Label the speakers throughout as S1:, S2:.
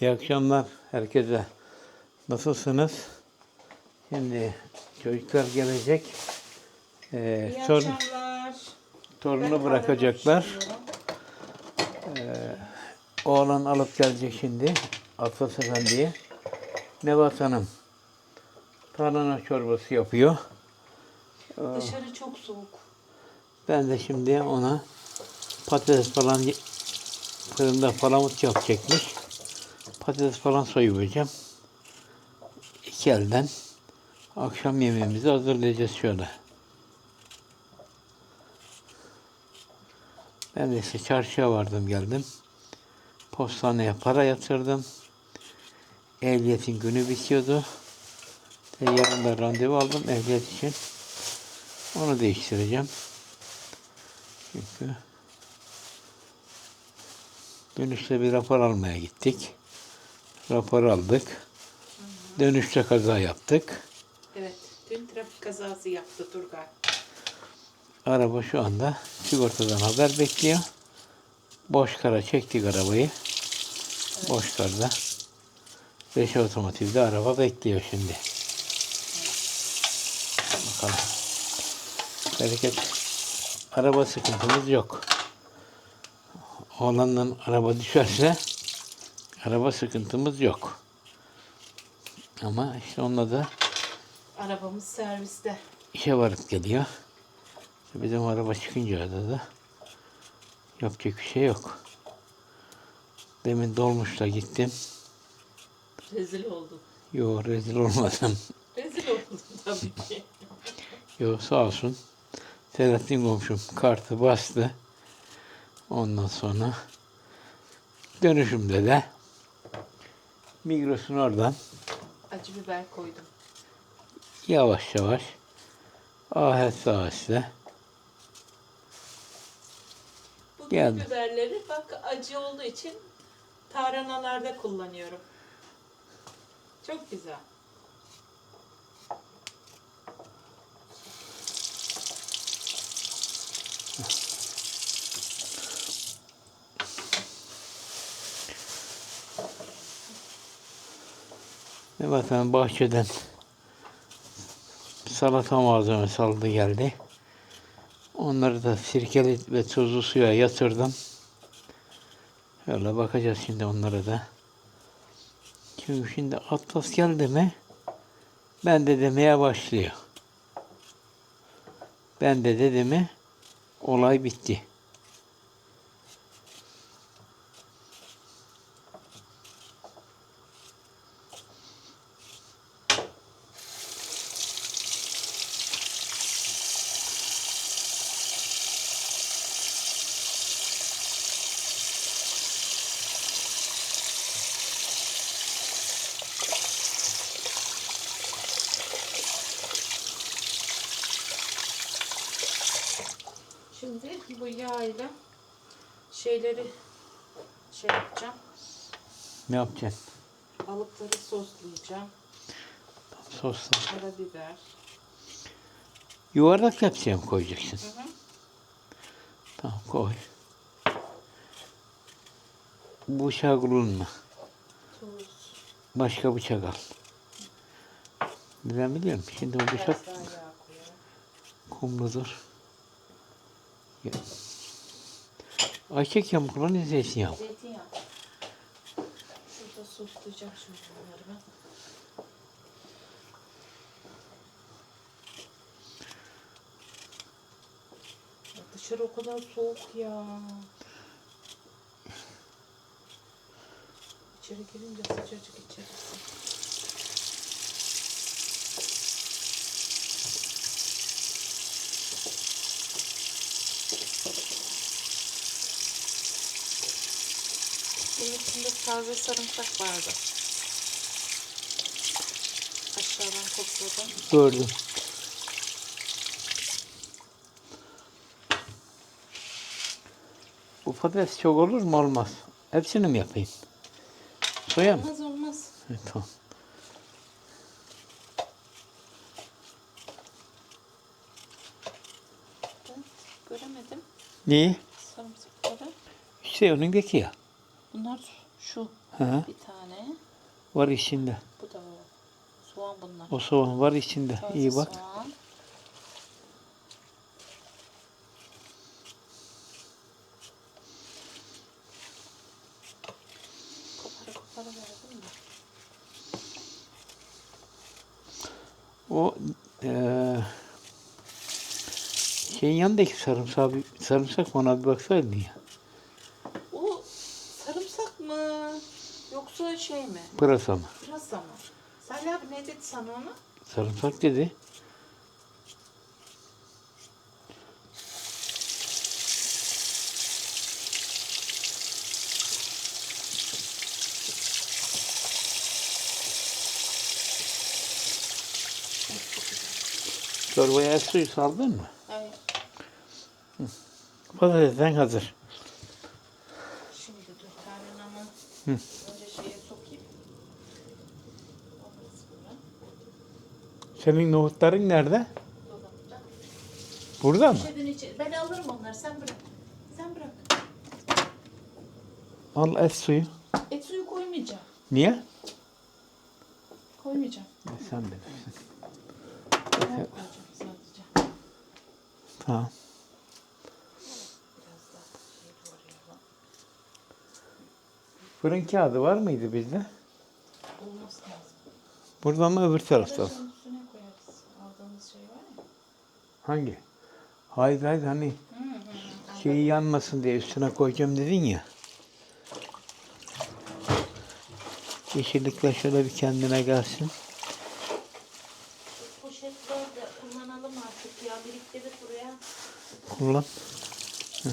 S1: İyi akşamlar herkese. Nasılsınız? Şimdi çocuklar gelecek. Ee,
S2: İyi
S1: sor-
S2: akşamlar.
S1: torunu bırakacaklar.
S2: pişiriyorum.
S1: Oğlan alıp gelecek şimdi. Atlas Efendi'ye. Nevat Hanım tarhana çorbası yapıyor.
S2: Dışarı çok soğuk.
S1: Ben de şimdi ona patates falan fırında palamut yapacakmış. Patates falan soyuvereceğim. İki elden akşam yemeğimizi hazırlayacağız şöyle. Ben de işte çarşıya vardım geldim. Postaneye para yatırdım. Ehliyetin günü bitiyordu. Ve yarın da randevu aldım ehliyet için. Onu değiştireceğim. Çünkü dönüşte bir rapor almaya gittik. Rapor aldık. Dönüşte kaza yaptık.
S2: Evet. Dün trafik kazası yaptı Turgay.
S1: Araba şu anda sigortadan haber bekliyor. Boş kara çektik arabayı. Boş karda. 5 otomotivde araba bekliyor şimdi. Bakalım. Bereket. Araba sıkıntımız yok. Oğlandan araba düşerse araba sıkıntımız yok. Ama işte onunla da
S2: Arabamız serviste.
S1: işe varıp geliyor. İşte Bizim araba çıkınca da da yapacak bir şey yok. Demin dolmuşla gittim.
S2: Rezil oldum.
S1: Yo rezil olmadım.
S2: Rezil oldum tabii ki.
S1: Yo sağ olsun. Selahattin komşum kartı bastı. Ondan sonra dönüşümde de Migros'un oradan
S2: Acı biber koydum.
S1: yavaş yavaş aheste aheste
S2: Bu
S1: Geldi.
S2: biberleri bak acı olduğu için tarhanalarda kullanıyorum. Çok güzel.
S1: Evet ben bahçeden salata malzemesi aldı geldi. Onları da sirkeli ve tuzlu suya yatırdım. Şöyle bakacağız şimdi onlara da. Çünkü şimdi Atlas geldi mi ben de demeye başlıyor. Ben de dedi mi olay bitti.
S2: Bu yağıyla şeyleri şey yapacağım.
S1: Ne yapacaksın?
S2: Balıkları soslayacağım.
S1: Sosla.
S2: Karabiber.
S1: Yuvarlak tepsiye mi koyacaksın?
S2: Hı hı.
S1: Tamam koy. Bıçağı kullanma. Başka bıçak al. Ben biliyorum. Şimdi o bıçak
S2: yağ
S1: kumludur. Ayçiçek mı kullanıyor zeytinyağı?
S2: Zeytinyağı. Şurada soslayacağım şimdi bunları ben. Ya Dışarı o kadar soğuk ya. İçeri girince sıcacık içerisi. Bunun içinde taze sarımsak vardı. Aşağıdan topladım.
S1: Gördüm. Bu patates çok olur mu olmaz? Hepsini mi yapayım? Soya mı?
S2: Olmaz olmaz.
S1: Evet, tamam.
S2: Ben göremedim
S1: Neyi?
S2: sarımsakları.
S1: İşte önündeki ya.
S2: Bunlar
S1: Ha,
S2: Bir tane.
S1: var içinde.
S2: Bu da var. Soğan bunlar.
S1: O soğan var içinde.
S2: Taze
S1: İyi bak.
S2: Soğan.
S1: O eee şeyin yanındaki sarımsak, sarımsak ona bir baksaydın ya.
S2: O sarımsak mı? Yoksa şey mi?
S1: Pırasa mı?
S2: Pırasa mı? Salih abi ne dedi sana onu?
S1: Sarımsak dedi. Çorbaya et suyu saldın mı?
S2: Evet.
S1: Patatesten hazır.
S2: Şimdi dur karnına
S1: Hı.
S2: önce şeye sokayım. Olmaz bura.
S1: Senin nohutların nerede? Burada mı?
S2: İçi. Ben alırım onları sen bırak. Sen bırak.
S1: Al et suyu.
S2: Et suyu koymayacağım.
S1: Niye?
S2: Koymayacağım.
S1: E, Sen bilirsin.
S2: Ben koyacağım sadece.
S1: Tamam. Fırın kağıdı var mıydı bizde?
S2: Olması lazım.
S1: Burada mı öbür tarafta? mı?
S2: Şunun üstüne koyarız. Aldığımız şey var ya.
S1: Hangi? Hayır hayır hani şeyi yanmasın diye üstüne koyacağım dedin ya. Yeşillikler şöyle bir kendine gelsin.
S2: Poşetler de kullanalım artık ya. Biriktirip buraya.
S1: Kullan. Hı.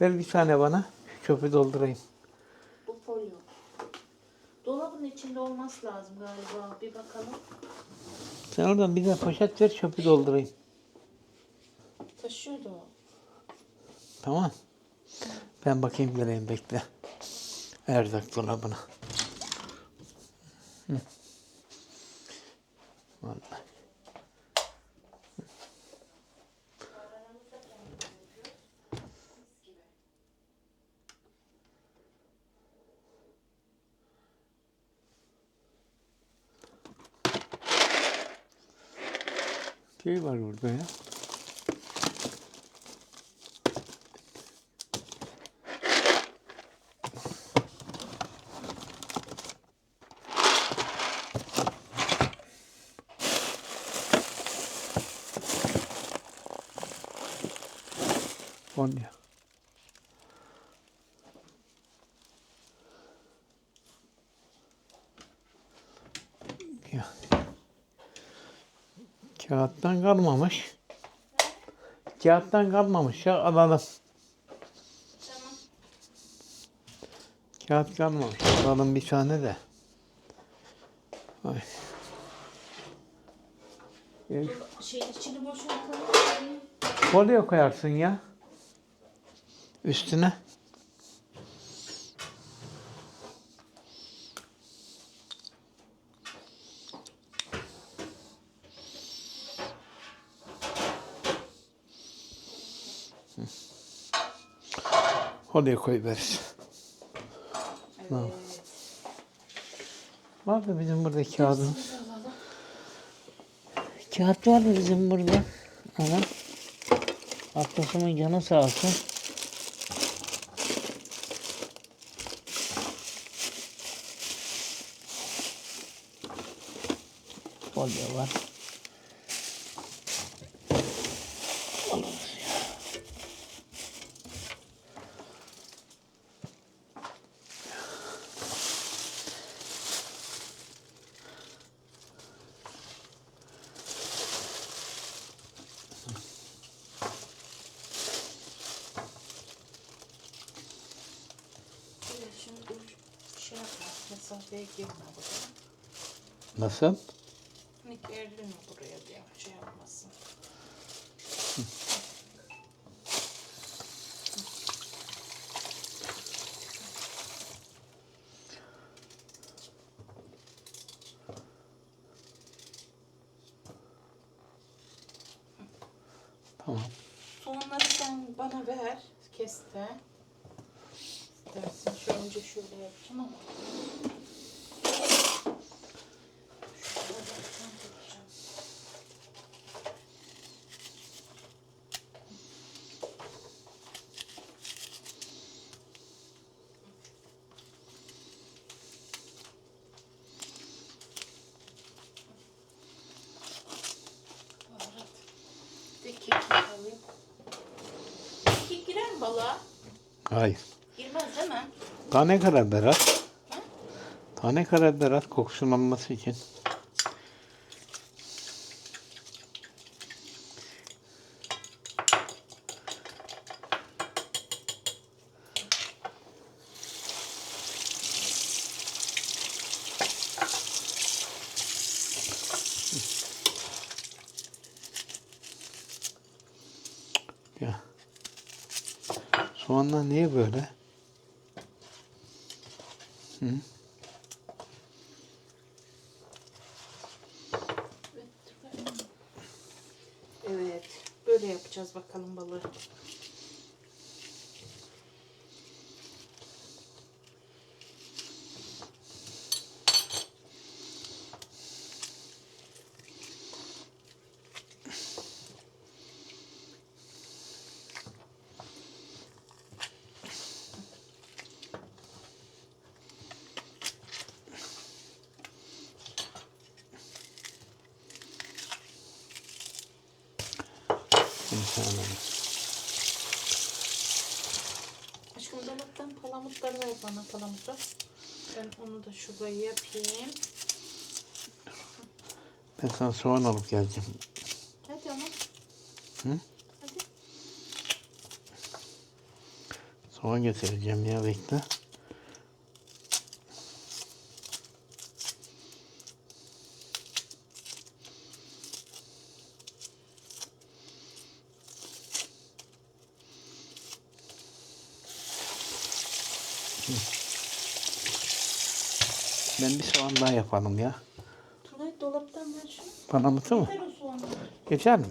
S1: Ver bir tane bana. Şu çöpü doldurayım.
S2: Bu folyo. Dolabın içinde olması lazım galiba. Bir bakalım.
S1: Sen oradan bir de poşet ver çöpü doldurayım.
S2: Taşıyordu o.
S1: Tamam. Ben bakayım geleyim bekle. Erzak dolabına. Hı. Vallahi. Şey var burada ya. Konya. Ya. Kağıttan kalmamış. Kağıttan kalmamış ya alalım.
S2: Tamam.
S1: Kağıt kalmamış. Alalım bir tane de. Ay.
S2: Şey içini boşaltalım.
S1: Folyo koyarsın ya. Üstüne. Folyo koy veririz.
S2: Evet.
S1: Vardı bizim burada kağıdımız. Kağıt vardı bizim burada. Ama Atlas'ımın canı sağ olsun.
S2: Mesafeye girme buraya.
S1: Nasıl?
S2: Hani gerilme buraya diye şey yapmasın.
S1: Tamam.
S2: Soğanları sen bana ver. Kes de. İstersen şöyle önce şöyle yapacağım ama. Şöyle yapacağım, yapacağım. Baharat. Bir de kekik alayım. Kekik girer mi balığa?
S1: Hayır.
S2: Girmez değil mi?
S1: Tane karabiber at. Tane karabiber at kokusunun alması için. Soğanlar niye böyle?
S2: Evet. Böyle yapacağız bakalım balığı. Dolaptan palamutları ver bana palamutu. Ben onu da şuraya yapayım.
S1: Ben sana soğan alıp geleceğim.
S2: Hadi ama.
S1: Hı?
S2: Hadi.
S1: Soğan getireceğim ya bekle. Hı. Soğan daha yapalım ya.
S2: Tunay dolaptan ver şunu.
S1: Palamut'u mu?
S2: Ver o soğanı.
S1: Geçer mi?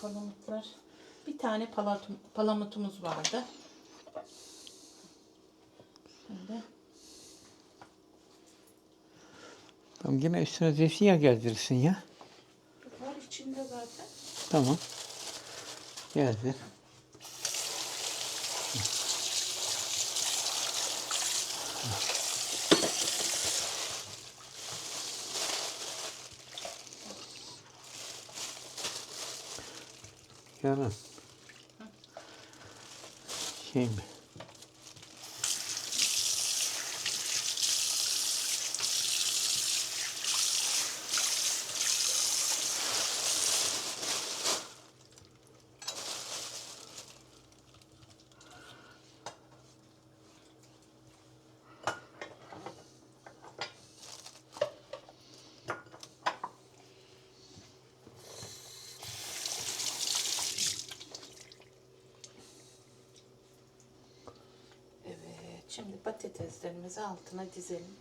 S2: Palamutlar. Bir tane palamutumuz vardı. Şimdi
S1: Tamam yine üstüne zeytinyağı gezdirirsin ya.
S2: var içinde zaten.
S1: Tamam. Gezdir. Yarın. Şey mi?
S2: Evet. Şimdi patateslerimizi altına dizelim.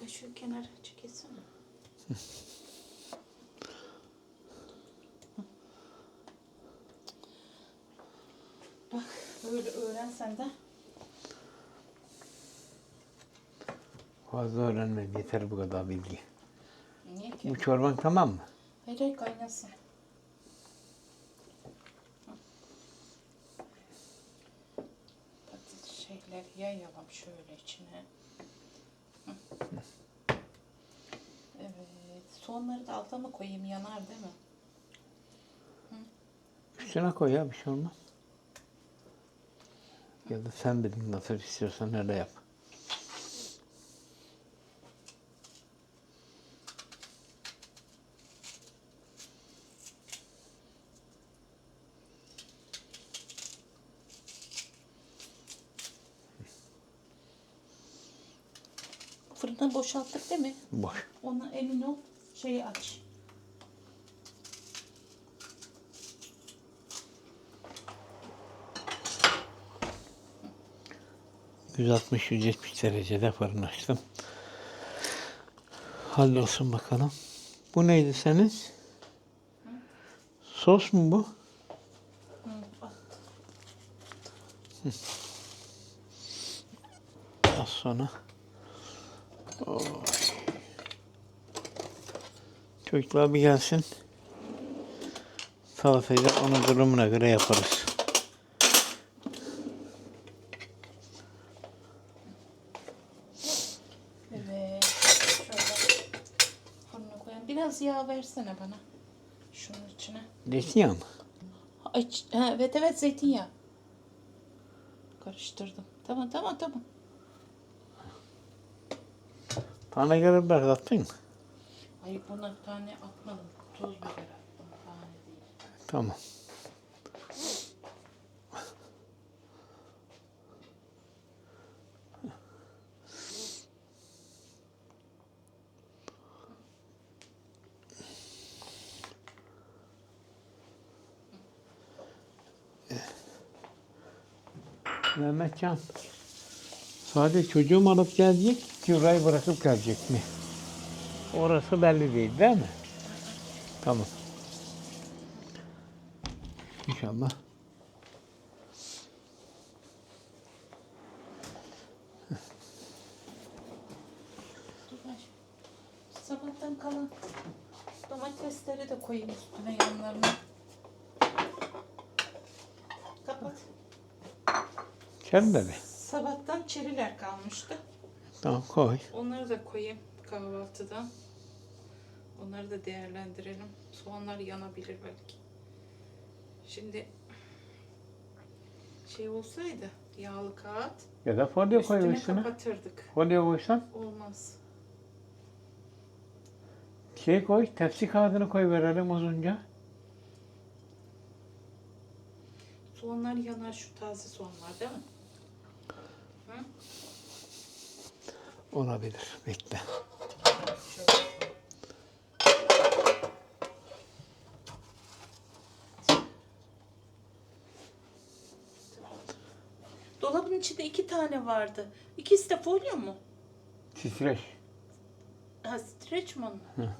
S2: Dur şu kenara çekilsene. Bak böyle öğrensen de
S1: Fazla öğrenme. Yeter bu kadar bilgi.
S2: niye ki?
S1: Bu çorban tamam mı?
S2: Hayır hayır kaynasın. Şeyler yayalım şöyle içine. Evet. Soğanları da alta mı koyayım yanar değil mi?
S1: Üstüne koy ya bir şey olmaz. Ya da sen bilin nasıl istiyorsan öyle yap.
S2: Fırını boşalttık değil mi?
S1: Boş.
S2: Ona emin ol. Şeyi aç.
S1: %60-170 derecede fırın açtım. hallolsun bakalım. Bu neydi senin? Sos mu bu?
S2: Hı, at.
S1: Az sonra. Oy. Çocuklar bir gelsin. Salatayı da onun durumuna göre yaparız.
S2: Evet. Şöyle koyalım. Biraz yağ versene bana. Şunun içine.
S1: Zeytinyağı mı?
S2: Ay, ha, evet evet zeytinyağı. Karıştırdım. Tamam tamam tamam.
S1: Tane biber attın mı?
S2: Hayır buna tane atmadım. Toz biber attım. Tane değil.
S1: Tamam. Mehmetcan, sadece çocuğum alıp gelecek, Kübra'yı bırakıp gelecek mi? Orası belli değil, değil mi? Tamam. İnşallah.
S2: Sabahtan kalan domatesleri de koyayım üstüne yanlarına. Kapat.
S1: Kendine mi?
S2: Sabahtan çeriler kalmıştı.
S1: Tamam koy.
S2: Onları da koyayım kahvaltıdan. Onları da değerlendirelim. Soğanlar yanabilir belki. Şimdi şey olsaydı yağlı kağıt
S1: Ya da folyo koy
S2: üstüne kapatırdık.
S1: Folyo koysan.
S2: Olmaz.
S1: Şey koy, tepsi kağıdını koy verelim uzunca.
S2: Soğanlar yanar şu taze soğanlar değil mi? Hı?
S1: Olabilir. Bekle.
S2: Şöyle. Dolabın içinde iki tane vardı. İkisi de folyo mu?
S1: Titreş.
S2: Ha, streç mi onlar?
S1: Hı.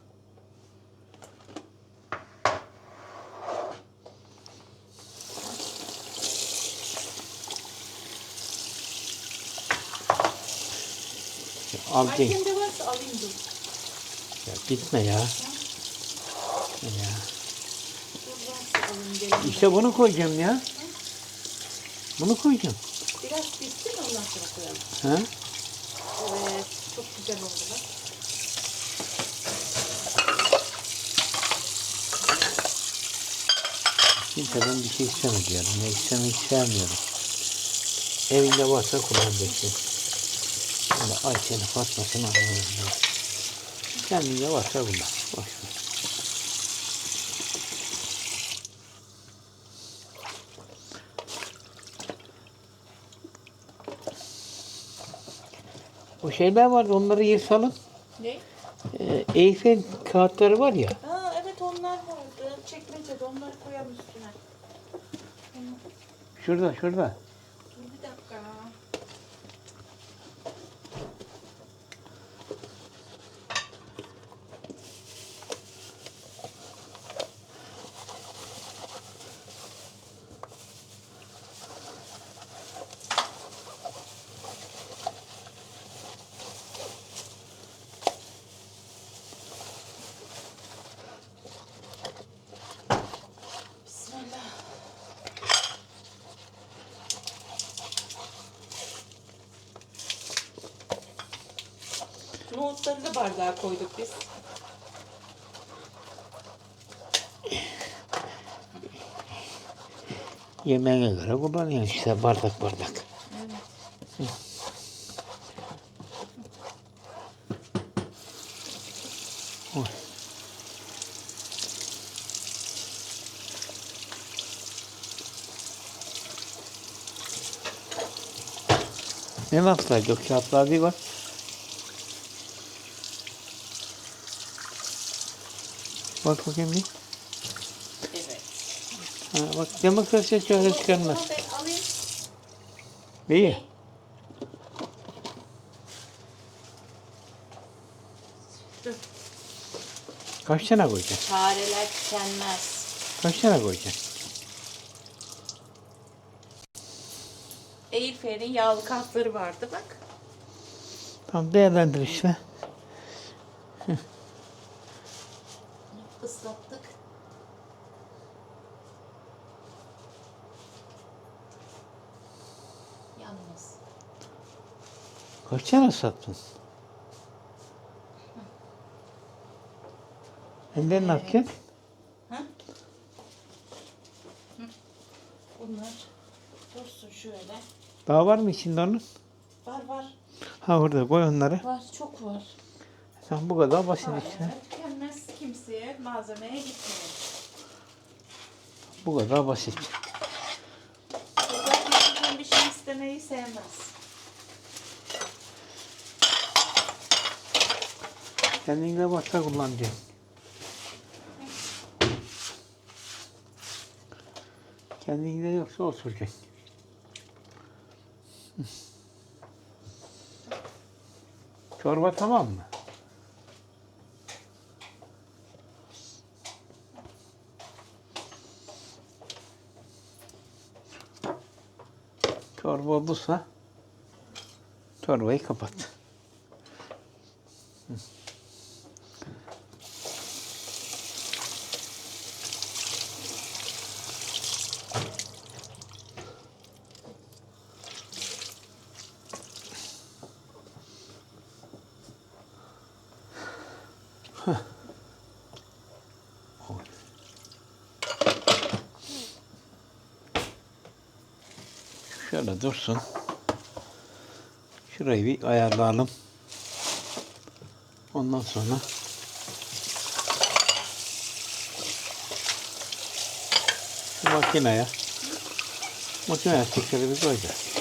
S1: Al değil.
S2: varsa alayım dur.
S1: Ya gitme ya. Ya.
S2: Dur varsa alayım gelin.
S1: İşte bunu koyacağım ya. Bunu koyacağım.
S2: Ondan sonra koyalım.
S1: Ha?
S2: Evet çok güzel oldular.
S1: Kimseden bir şey isteme diyorum. Ne istemek sevmiyorum. Evinde varsa kullanacaksın. Öyle Ayşe'ni Fatma'sını ben. Kendinde varsa kullan. Boş şeyler vardı onları yırtalım.
S2: Ne?
S1: Ee, Eyfel kağıtları var ya.
S2: Aa evet onlar vardı. Çekmecede onları koyalım üstüne.
S1: Şurada şurada.
S2: Nohutları da bardağa koyduk biz.
S1: Yemeğine göre kullanıyorsun işte bardak bardak.
S2: Evet.
S1: Ne laflardı o kağıtlar bir bak. Bak bakayım bir.
S2: Evet.
S1: Ha, bak demokrasiye çare çıkarmaz. İyi. Kaç tane koyacaksın?
S2: Fareler tükenmez.
S1: Kaç tane koyacaksın?
S2: Airfair'in yağlı kapları vardı bak.
S1: Tamam değerlendir işte.
S2: Yalnız.
S1: Kaç tane sattın? Elde ne yapacaksın?
S2: Bunlar dursun şöyle.
S1: Daha var mı içinde onun?
S2: Var var.
S1: Ha orada koy onları.
S2: Var çok var.
S1: Tamam bu kadar basit işte.
S2: Fareler tükenmez kimseye malzemeye gitmiyor.
S1: Bu kadar basit.
S2: İstemeyi sevmez.
S1: Kendine başka kullanacaksın. Kendinde yoksa oturacak. Çorba tamam mı? Çorba olduysa çorbayı kapat. Şöyle dursun. Şurayı bir ayarlayalım. Ondan sonra makineye makineye tekrar bir koyacağız.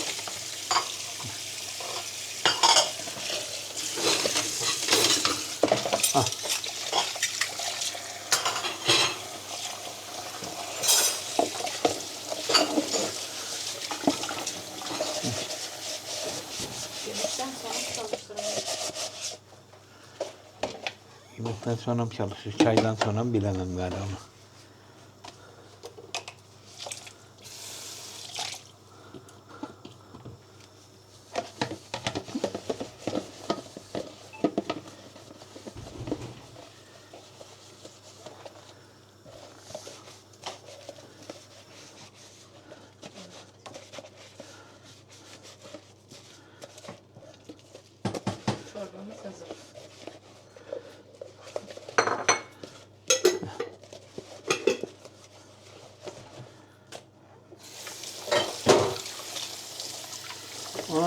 S2: Sonra
S1: mı? Çaydan sonra mı bilemem galiba onu.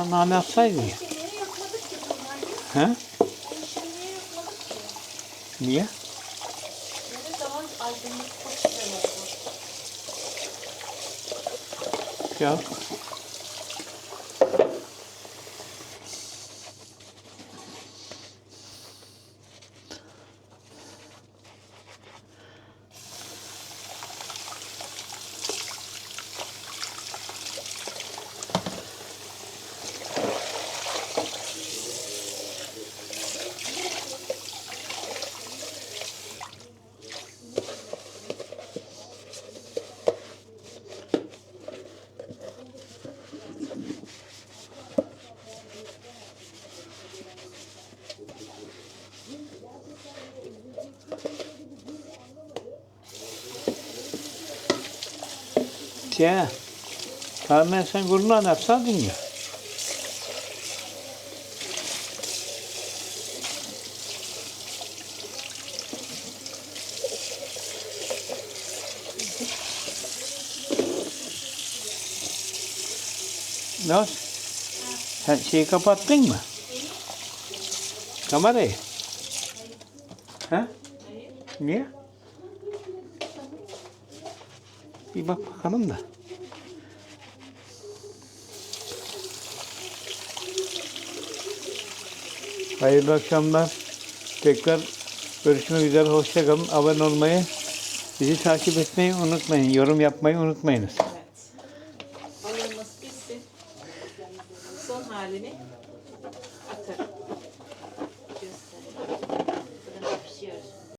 S1: Ona nane atsaydın ya.
S2: Niye yapmadık ki bunları?
S1: He?
S2: Bu işi niye yapmadık
S1: Ya. Carmen sen gururla yapsaydın ya. Oldu? Sen şeyi kapattın mı? Kamerayı. Ha? Niye? Bir bak bakalım da. Hayırlı akşamlar. Tekrar görüşmek üzere. Hoşçakalın. Abone olmayı, bizi takip etmeyi unutmayın. Yorum yapmayı unutmayınız.